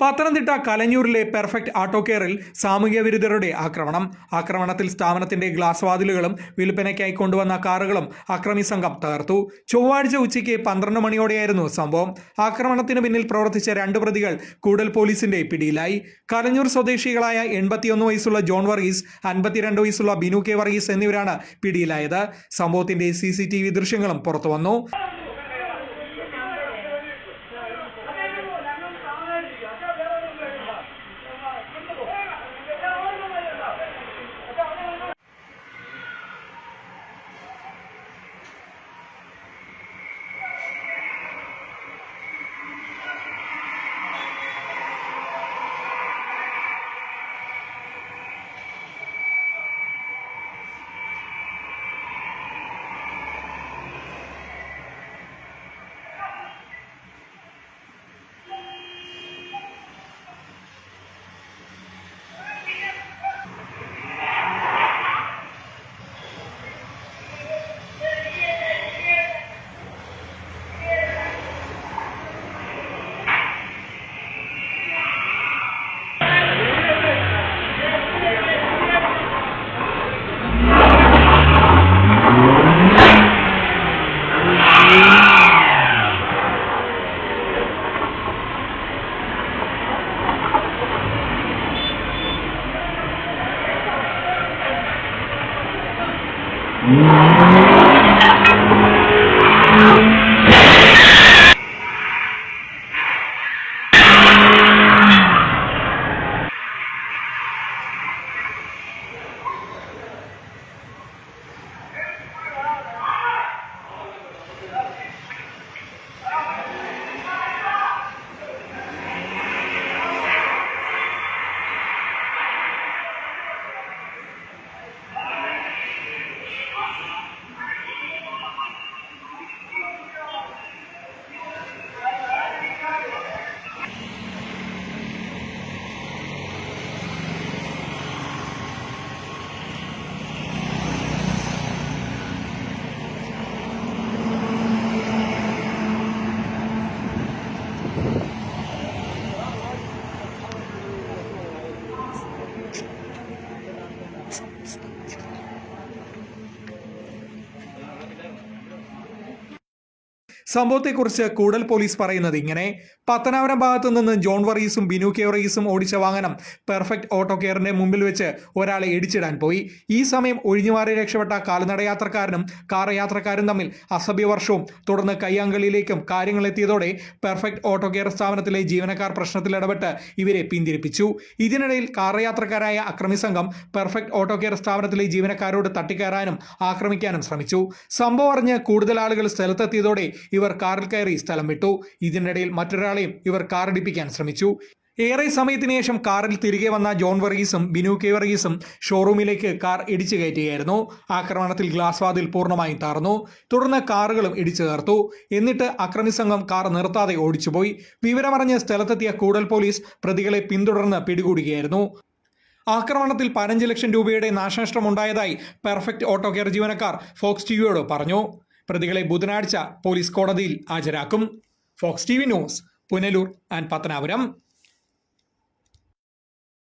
Pathanamthitta കലഞ്ഞൂരിലെ perfect auto കെയറിൽ സാമൂഹ്യ വിരുദ്ധരുടെ ആക്രമണം. ആക്രമണത്തിൽ സ്ഥാപനത്തിന്റെ ഗ്ലാസ് വാതിലുകളും വിൽപ്പനയ്ക്കായി കൊണ്ടുവന്ന കാറുകളും അക്രമി സംഘം തകർത്തു. ചൊവ്വാഴ്ച ഉച്ചയ്ക്ക് പന്ത്രണ്ട് മണിയോടെയായിരുന്നു സംഭവം. ആക്രമണത്തിന് പിന്നിൽ പ്രവർത്തിച്ച രണ്ട് പ്രതികൾ കൂടൽ പോലീസിന്റെ പിടിയിലായി. കലഞ്ഞൂർ സ്വദേശികളായ എൺപത്തിയൊന്ന് വയസ്സുള്ള ജോൺ വർഗീസ് അൻപത്തിരണ്ട് വയസ്സുള്ള ബിനു കെ വർഗീസ് എന്നിവരാണ് പിടിയിലായത്. സംഭവത്തിന്റെ സി ദൃശ്യങ്ങളും ടി വി ദൃശ്യങ്ങളും പുറത്തുവന്നു സംഭവത്തെക്കുറിച്ച് കൂടൽ പോലീസ് പറയുന്നത് ഇങ്ങനെ. പത്തനാപുരം ഭാഗത്തു നിന്ന് ജോൺ വർഗീസും ബിനു കെ ഓടിച്ച വാഹനം പെർഫെക്റ്റ് ഓട്ടോ കെയറിന്റെ മുമ്പിൽ വെച്ച് ഒരാളെ ഇടിച്ചിടാൻ പോയി. ഈ സമയം ഒഴിഞ്ഞുമാറി രക്ഷപ്പെട്ട കാൽനട യാത്രക്കാരനും കാർ യാത്രക്കാരും തമ്മിൽ അസഭ്യവർഷവും തുടർന്ന് കയ്യാങ്കളിയിലേക്കും കാര്യങ്ങൾ എത്തിയതോടെ പെർഫെക്റ്റ് ഓട്ടോ കെയർ സ്ഥാപനത്തിലെ ജീവനക്കാർ പ്രശ്നത്തിൽ ഇടപെട്ട് ഇവരെ പിന്തിരിപ്പിച്ചു. ഇതിനിടയിൽ കാർ യാത്രക്കാരായ അക്രമി സംഘം പെർഫെക്റ്റ് ഓട്ടോ കെയർ സ്ഥാപനത്തിലെ ജീവനക്കാരോട് തട്ടിക്കയറാനും ആക്രമിക്കാനും ശ്രമിച്ചു. സംഭവം അറിഞ്ഞ് കൂടുതൽ ആളുകൾ സ്ഥലത്തെത്തിയതോടെ ഇവർ കാറിൽ കയറി സ്ഥലം വിട്ടു. ഇതിനിടയിൽ മറ്റൊരാളെയും ഇവർ കാറടിപ്പിക്കാൻ ശ്രമിച്ചു. ഏറെ സമയത്തിന് ശേഷം കാറിൽ തിരികെ വന്ന ജോൺ വർഗീസും ബിനു കെ വർഗീസും ഷോറൂമിലേക്ക് കാർ ഇടിച്ചു കയറ്റുകയായിരുന്നു ആക്രമണത്തിൽ ഗ്ലാസ് വാതിൽ പൂർണമായും താർന്നു തുടർന്ന് കാറുകളും ഇടിച്ചു തീർത്തു. എന്നിട്ട് അക്രമി സംഘം കാർ നിർത്താതെ ഓടിച്ചുപോയി. വിവരമറിഞ്ഞ് സ്ഥലത്തെത്തിയ കൂടൽ പോലീസ് പ്രതികളെ പിന്തുടർന്ന് പിടികൂടുകയായിരുന്നു. ആക്രമണത്തിൽ പതിനഞ്ച് ലക്ഷം രൂപയുടെ നാശനഷ്ടമുണ്ടായതായി പെർഫെക്റ്റ് ഓട്ടോ കെയർ ജീവനക്കാർ ഫോക്സ് ടിവിയോട് പറഞ്ഞു. പ്രതികളെ ബുധനാഴ്ച പോലീസ് കോടതിയിൽ ഹാജരാക്കും. Fox T V news Punalur and Pathanapuram.